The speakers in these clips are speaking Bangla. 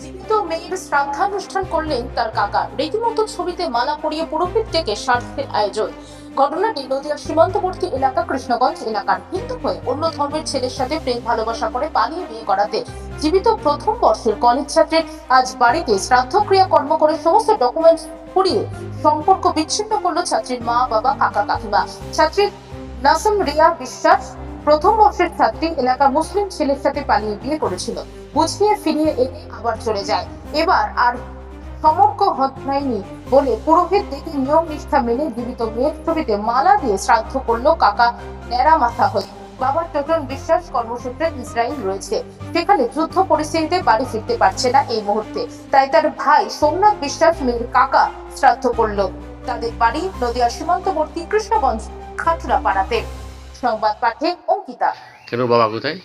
জীবিত মেয়ের শ্রাদ্ধানুষ্ঠান করলেন তার কাকা। রীতিমতো ছবিতে মালা পরিয়ে পুরোহিত থেকে স্বার্থের আয়োজন। ঘটনাটি সীমান্তবর্তী এলাকা, কৃষ্ণগঞ্জ এলাকার হিন্দু হয়ে অন্য ধর্মের ছেলের সাথে প্রেম, ভালোবাসা করে পালিয়ে বিয়ে করাতে জীবিত প্রথম বর্ষের কলেজ ছাত্রের আজ বাড়িতে শ্রাদ্ধক্রিয়া কর্ম করে সমস্ত ডকুমেন্টস পুড়িয়ে সম্পর্ক বিচ্ছিন্ন করল ছাত্রীর মা, বাবা, কাকা, কাকিমা। ছাত্রীর নাসিম রিয়া বিশ্বাস প্রথম বর্ষের ছাত্রী এলাকা মুসলিম ছেলের সাথে পালিয়ে বিয়ে করেছিল। বুঝিয়ে ফিরিয়ে এনে আবার চলে যায়। এবার আর সমর্ক হয়নি বলে পুরোহিত দেখে নিয়ম নিষ্ঠা মেনে জীবিত মেয়ের ছবিতে মালা দিয়ে শ্রাদ্ধ করল কাকা ন্যাড়া মাথা হয়ে। বাবার টোটন বিশ্বাস কর্মসূত্রে ইসরায়েল রয়েছে। সেখানে যুদ্ধ পরিস্থিতিতে বাড়ি ফিরতে পারছে না এই মুহূর্তে। তাই তার ভাই সোমনাথ বিশ্বাস মেয়ের কাকা শ্রাদ্ধ করল। তাদের বাড়ি নদিয়ার সীমান্তবর্তী কৃষ্ণগঞ্জ খাটুরা পাড়াতে সংবাদ পাঠে অঙ্কিতা। কেন বাবা কোথায়?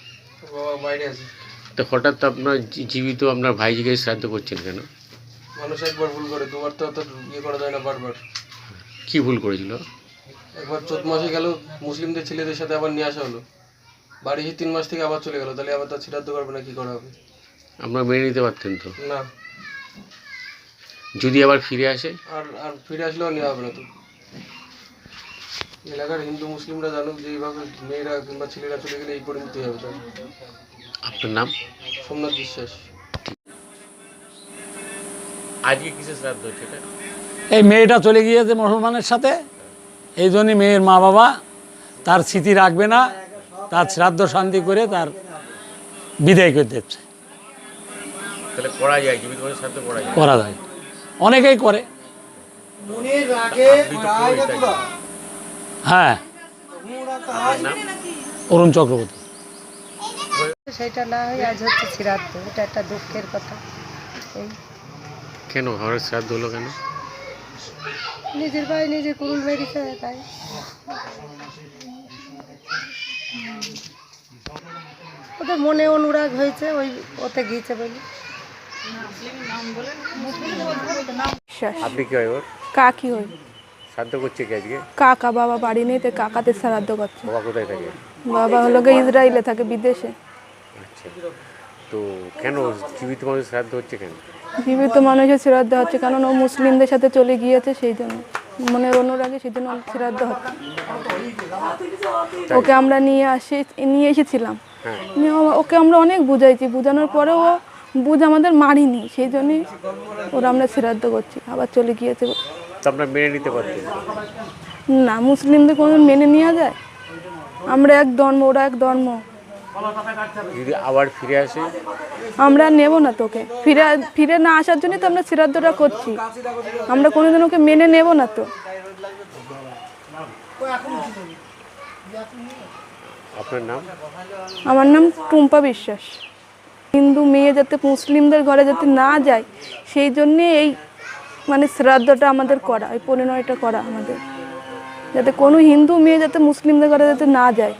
বাবা বাইরে আছে। তো হঠাৎ আপনার জীবিত আপনার ভাই ভাইজিকে শ্রাদ্ধ করছেন কেন? মানুষ একবার ভুল করে দুবার তো অত ইয়ে করা যায় না বারবার। কি ভুল করেছিল? একবার চোদ্দ মাসে গেল মুসলিমদের ছেলেদের সাথে আবার নিয়ে আসা হলো। বাড়ি এসে তিন মাস থেকে আবার চলে গেল তাহলে আবার তার ছিটাদ্দ করবে না কি করা হবে? আপনারা মেনে নিতে পারতেন তো? না। যদি আবার ফিরে আসে? আর আর ফিরে আসলেও নেওয়া হবে না তো। এলাকার হিন্দু মুসলিমরা জানুক যে এইভাবে মেয়েরা কিংবা ছেলেরা চলে গেলে এই পরিণতি হবে তার। আপনার নাম? সোমনাথ বিশ্বাস। আজকে কিসের শ্রাদ্ধ হচ্ছে এটা? এই মেয়েটা চলে গিয়েছে মুসলমানের সাথে। এই জন্যই মেয়ের মা বাবা তার স্মৃতি রাখবে না তার শ্রাদ্ধ শান্তি করে তার বিদায় করে দিচ্ছে। তাহলে করা যায় জীবিত মানুষের শ্রাদ্ধ করা যায়। করা যায়। অনেকেই করে। পুরোহিত আছেন। হ্যাঁ। অরুণ চক্রবর্তী। সেটা না হয়ে আজ হচ্ছে শ্রাদ্ধ এটা একটা দুঃখের কথা। এই। কেন? ঘরের শ্রাদ্ধ হলো কেন? নিজের ভাই নিজে কুরুল মেরেছে তাই। ওদের মনে অনুরাগ হয়েছে ওই ওতে গিয়েছে বলে। আপনি কি হয় ওর? কাকি হই শ্রাদ্ধ করছে কি আজকে? কাকা বাবা বাড়ি নেই কাকাতে শ্রাদ্ধ করছে। বাবা কোথায় থাকে? বাবা হলো গিয়ে ইসরায়েলে থাকে বিদেশে। আচ্ছা। তো কেন জীবিত মানুষের শ্রাদ্ধ হচ্ছে কেন? জীবিত মানুষের শ্রাদ্ধ হচ্ছে কারণ ও মুসলিমদের সাথে চলে গিয়েছে সেই জন্য। মনের অনুরাগে সেই জন্য শ্রাদ্ধ হচ্ছে। ওকে আমরা নিয়ে আসি নিয়ে এসেছিলাম। হ্যাঁ। ওকে আমরা অনেক বুঝাইছি। বোঝানোর পরেও ও বুঝ আমাদের মারিনি। সেই জন্যই ওরা আমরা শ্রাদ্ধ করছি। আবার চলে গিয়েছে। তো আপনার মেনে নিতে পারতেন? না মুসলিমদের কোনো মেনে নেওয়া যায়? আমরা এক ধর্ম ওরা এক ধর্ম। যদি আবার ফিরে আসে? আমরা নেব না তোকে। ফিরে ফিরে না আসার জন্যই তো আমরা শ্রাদ্ধটা করছি। আমরা কোনোদিন ওকে মেনে নেব না তো। আপনার নাম? আমার নাম টুম্পা বিশ্বাস। হিন্দু মেয়ে যাতে মুসলিমদের ঘরে যাতে না যায় সেই জন্যে এই মানে শ্রাদ্ধটা আমাদের করা, ওই পরিণয়টা করা আমাদের। যাতে কোনো হিন্দু মেয়ে যাতে মুসলিমদের ঘরে যাতে না যায়।